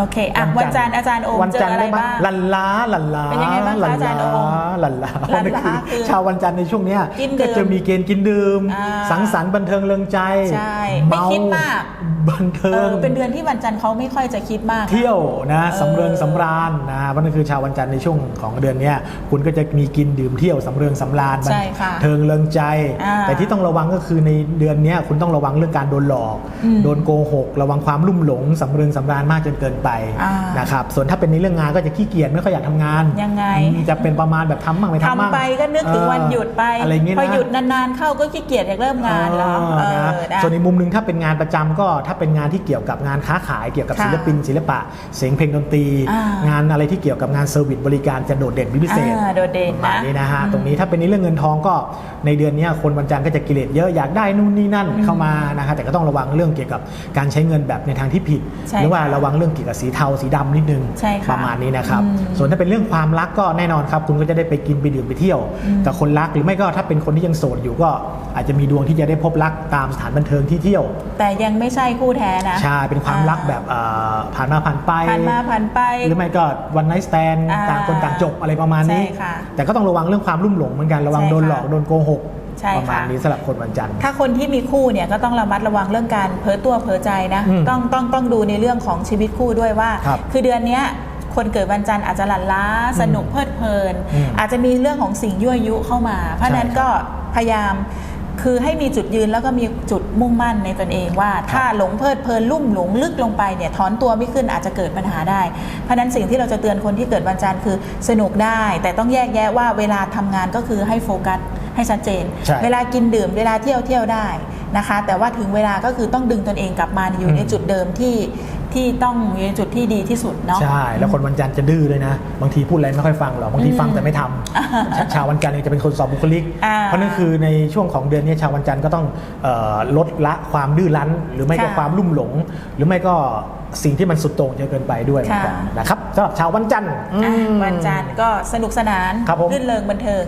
โอเคอะวันจันทร์อาจารย์โอมวันเจอจันทร์อะไรได้ไหมบ้างลันล้าลันล้าเป็นยังไงบ้างคะลันอาจารย์โอมลันล้าลันล้านั่นคือคือชาววันจันทร์ในช่วงเนี้ยกินดื่ก็มจะมีเกณฑ์กินดื่มอ่าสังสรรค์บันเทิงเริงใจ ใช่ ไม่คิดมากบันเทิเองอเป็นเดือนที่วันจันทร์เขาไม่ค่อยจะคิดมากนะเที่ยวนะเออสำเริงสำราญนะเพราะนั่นคือชาววันจันทร์ในช่วงของเดือนเนี้ยคุณก็จะมีกินดื่มเที่ยวสำเริงสำราญใช่ค่ะบันเทิงเริงใจอ่าแต่ที่ต้องระวังก็คือในเดือนเนี้ยคุณต้องระวังเรื่องการโดนหลอกอืมโดนโกหก ระวังความลุ่มหลงสำเริงสำราญมากจนเกินไปอ่านนะครับส่วนถ้าเป็นในเรื่องงานก็จะขี้เกียจไม่ค่อยอยากทำงานยังไงอืมจะเป็นประมาณแบบทำบ้างไม่ทำบ้างทำไปก็นึกถึงวันหยุดไปอะไรอย่างงี้นะพอหยุดนานๆเข้าก็ขี้เกียจอยากเริ่มงานแล้วเออนะเออนะส่วนในมุมหนึ่งถ้าเป็นงานประจำก็ถ้าเป็นงานที่เกี่ยวกับงานค้าขายเกี่ยวกับค่ะศิลปิน ศิลปะ เสียงเพลงดนตรีอ่างงานอะไรที่เกี่ยวกับงานเซอร์วิสบริการจะโดดเด่นเป็นพิเศษอ่าโดดเด่นประมาณนะนี้นะฮะอืมตรงนี้ถ้าเป็นในเรื่องเงินทองก็ในเดือนเนี้ยคนวันจันทร์ก็จะกิเลสเยอะอยากได้นู่นนี่นั่นเข้ามานะฮะแต่ก็ต้องระวังเรื่องเกี่ยวกับการใช้เงินแบบในทางที่ผิดใช่หรือว่าค่ะระวังเรื่องเกี่ยวกับสีเทาสีดำนิดนึงใช่ค่ะประมาณนี้นะครับอืมส่วนถ้าเป็นเรื่องความรักก็แน่นอนครับคุณก็จะได้ไปกินไปดื่มไปเที่ยวกับคนรักหรือไม่ก็ถ้าเป็นคนที่ยังโสดอยู่ก็อาจจะมีดวงที่จะได้พบรักตามสถานบันเทิงที่เที่ยว แต่ยังไม่ใช่คู่แท้นะ ใช่ เป็นความรักแบบเอ่อผ่านมาผ่านไปผ่านมาผ่านไป หรือไม่ก็วันไนท์สแตนอ่าต่างคนต่างจบอะไรประมาณนี้ใช่ค่ะแต่ก็ต้องระวังเรื่องความลุ่มหลงเหมือนกันระวังใช่โดนค่ะหลอกโดนโกหกใช่ประมาณค่ะนี้สำหรับคนวันจันทร์ถ้าคนที่มีคู่เนี่ยก็ต้องระมัดระวังเรื่องการเพ้อตัวเพ้อใจนะอืมต้องต้องต้องดูในเรื่องของชีวิตคู่ด้วยว่าครับอเดือนเนี้ยคนเกิดวันจันทร์อาจจะหลั่นล้าสนุกเพลิดเพลินอืมอาจจะมีเรื่องของสิ่งยั่วยุเข้ามา เพราะฉะนั้นใช่ครับก็พยายาม คือให้มีจุดยืนแล้วก็มีจุดมุ่งมั่นในตนเองว่า ถ้าหลงเพลิดเพลินลุ่มหลงลึกลงไปเนี่ยถอนตัวไม่ขึ้นอาจจะเกิดปัญหาได้ เพราะฉะนั้นสิ่งที่เราจะเตือนคนที่เกิดวันจันทร์คือสนุกได้ แต่ต้องแยกแยะว่าเวลาทำงานก็คือให้โฟกัส ให้ชัดเจนใช่เวลากินดื่มเวลาเที่ยวเที่ยวได้นะคะ แต่ว่าถึงเวลาก็คือต้องดึงตนเองกลับมาอยู่อืมในจุดเดิมที่ที่ต้องอยู่ในจุดที่ดีที่สุดเนาะใช่ แล้วคนวันจันทร์จะดื้อเลยนะ บางทีพูดอะไรไม่ค่อยฟังหรอกบางทีฟังแต่ไม่ทำชาชาววันจันทร์เนี่ยจะเป็นคนสอบบุคลิกอ่าเพราะนั่นคือในช่วงของเดือนนี้ชาววันจันทร์ก็ต้องเอ่อลดละความดื้อรั้น หรือไม่ก็ค่ะความลุ่มหลง หรือไม่ก็สิ่งที่มันสุดโต่งจนเกินไปด้วยเหมือนกันค่ะนะครับสำหรับชาววันจันทร์อะอืมวันจันทร์ก็สนุกสนานครับผมรื่นเริงบันเทิง